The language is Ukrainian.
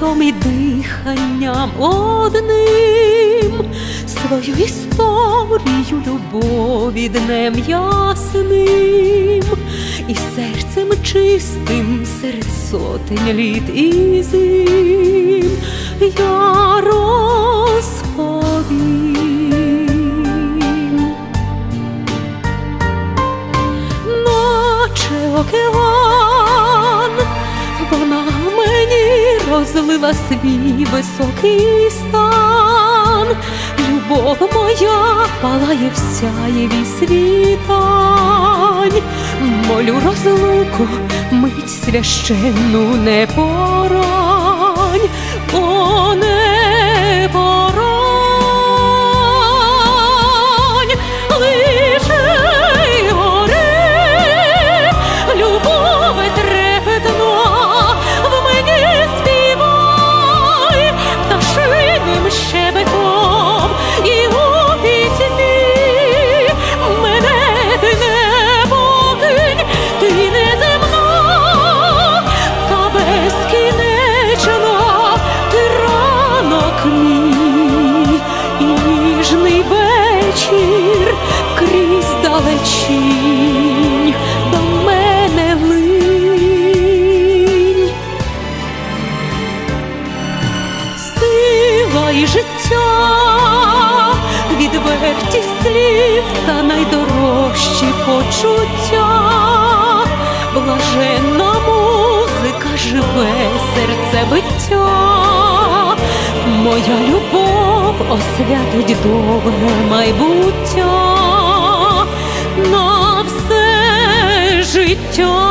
світом і диханням одним, свою історію любові днем ясним, і серцем чистим серед сотень літ і зим. Я розлила свій високий стан, любов моя палає всяєві сяєві світань, молю розлуку, мить священну не порань, о не і життя, відвертість слів та найдорожчі почуття, блаженна музика живе серце биття, моя любов освятить довге майбуття. На все життя.